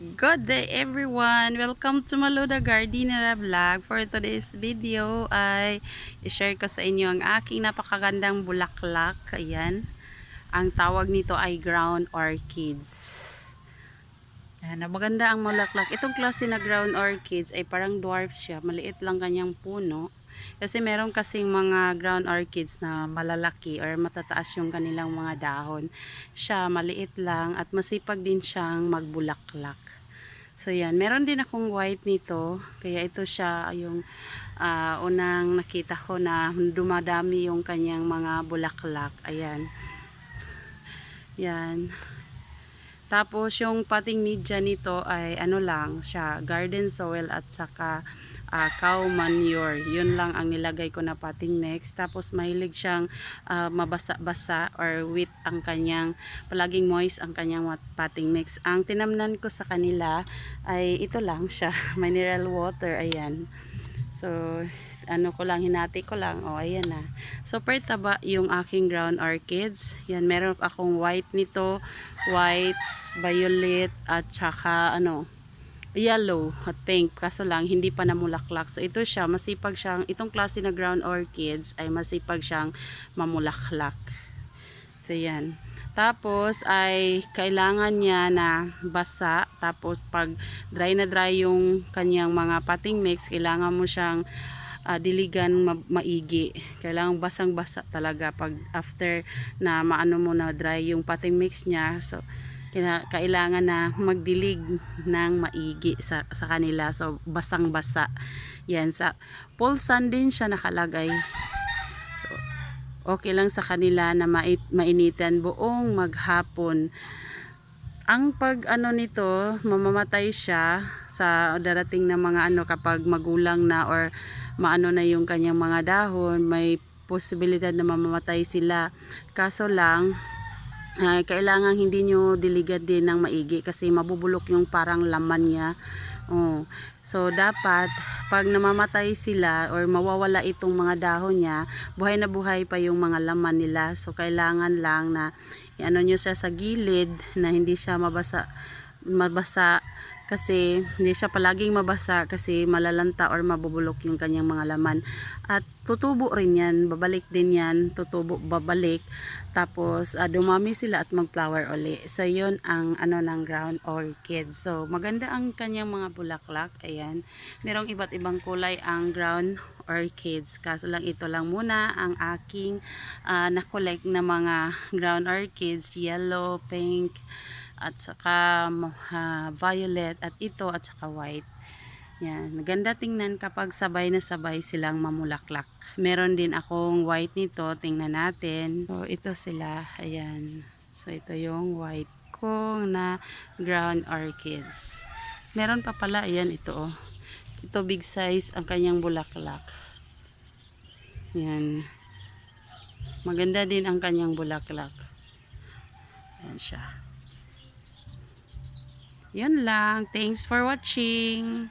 Good day everyone! Welcome to Maluda Gardinera Vlog. For today's video ay i-share ko sa inyo ang aking napakagandang bulaklak. Ayan. Ang tawag nito ay ground orchids. Ayan, maganda ang bulaklak. Itong klase na ground orchids ay parang dwarf siya. Maliit lang kanyang puno. Kasi meron kasing mga ground orchids na malalaki or matataas yung kanilang mga dahon. Siya maliit lang at masipag din siyang magbulaklak. So yan, meron din akong white nito. Kaya ito siya yung ah, unang nakita ko na dumadami yung kanyang mga bulaklak. Ayan. Yan. Tapos yung pating media nito ay ano lang siya, garden soil at saka ah, cow manure. Yun lang ang nilagay ko na pating mix. Tapos mahilig siyang ah, mabasa-basa or wet ang kanyang, palaging moist ang kanyang pating mix. Ang tinamnan ko sa kanila ay ito lang siya, mineral water. Ayan. So, ano ko lang, hinati ko lang. O, ayan na. Super taba yung aking ground orchids. Yan, meron akong white nito, white, violet, at saka, ano, yellow at pink. Kaso lang, hindi pa namulaklak. So, ito siya, masipag siyang, itong klase na ground orchids ay masipag siyang mamulaklak. So, yan. Tapos, ay kailangan niya na basa. Tapos, pag dry na dry yung kanyang mga pating mix, kailangan mo siyang ah, diligan ma- maigi. Kailangan basang-basa talaga pag after na maano mo na dry yung pating mix niya. So, kailangan na magdilig ng maigi sa, sa kanila. So, basang-basa. Yan. Sa full sun din siya nakalagay. So, okay lang sa kanila na mait, mainitan buong maghapon. Ang pag ano nito, mamamatay siya sa darating na mga ano kapag magulang na or maano na yung kanyang mga dahon, may posibilidad na mamamatay sila. Kaso lang, ay, kailangan hindi nyo diligan din ng maigi kasi mabubulok yung parang laman niya. Oh. So dapat pag namamatay sila or mawawala itong mga dahon niya, buhay na buhay pa yung mga laman nila. So kailangan lang na ano nyo siya sa gilid na hindi siya mabasa mabasa kasi hindi siya palaging mabasa kasi malalanta or mabubulok yung kanyang mga laman. At tutubo rin yan babalik din yan tutubo babalik. Tapos ah, dumami sila at mag-flower uli. So yun ang ano ng ground orchid. So maganda ang kanyang mga bulaklak ayan. Merong iba't ibang kulay ang ground orchids. Kaso lang ito lang muna ang aking ah, na-collect na mga ground orchids. Yellow, pink at saka ah, violet at ito at saka white. Yan, maganda tingnan kapag sabay na sabay silang mamulaklak. Meron din akong white nito, tingnan natin. So ito sila, ayan. So ito yung white ko na ground orchids. Meron pa pala, ayan ito oh. Ito big size ang kanyang bulaklak. Yan. Maganda din ang kanyang bulaklak. Ayan siya. Yun lang. Thanks for watching.